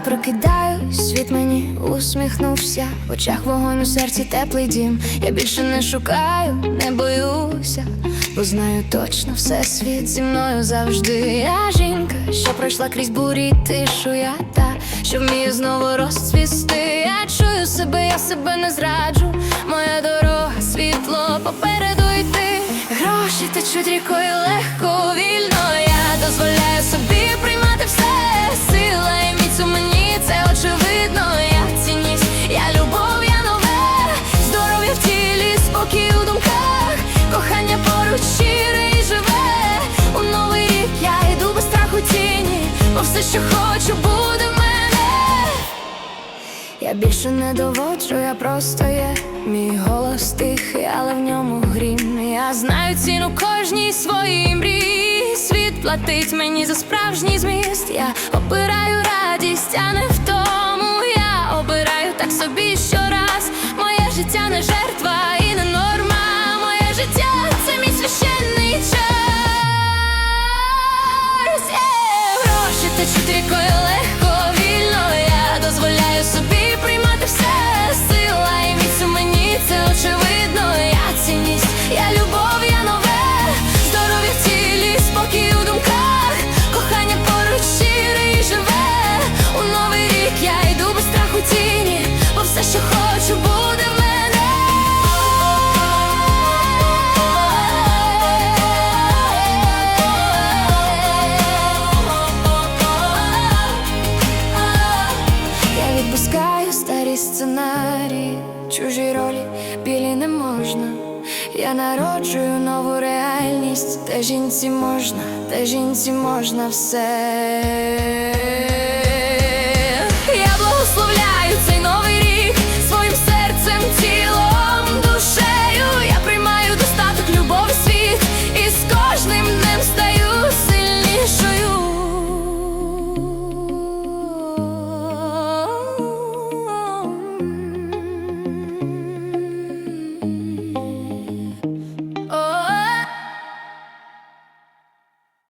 прокидаюсь, світ мені усміхнувся. В очах вогонь у серці теплий дім. Я більше не шукаю, не боюся, бо знаю точно все світ зі мною завжди. Я жінка, що пройшла крізь бурі й тишу, я та, що вмію знову розцвісти. Я чую себе, я себе не зраджу. Моя дорога, світло попереду йти. Гроші течуть рікою легко, що хочу, буде в мене. Я більше не доводжу, я просто є. Мій голос тихий, але в ньому грім. Я знаю ціну кожній своїй мрії. Світ платить мені за справжній зміст. Я обираю радість, а не в тому. Я обираю так собі щораз. Гроші течуть відпускаю сценарій, чужі ролі білі не можна. Я народжую нову реальність, де жінці можна, де жінці можна все.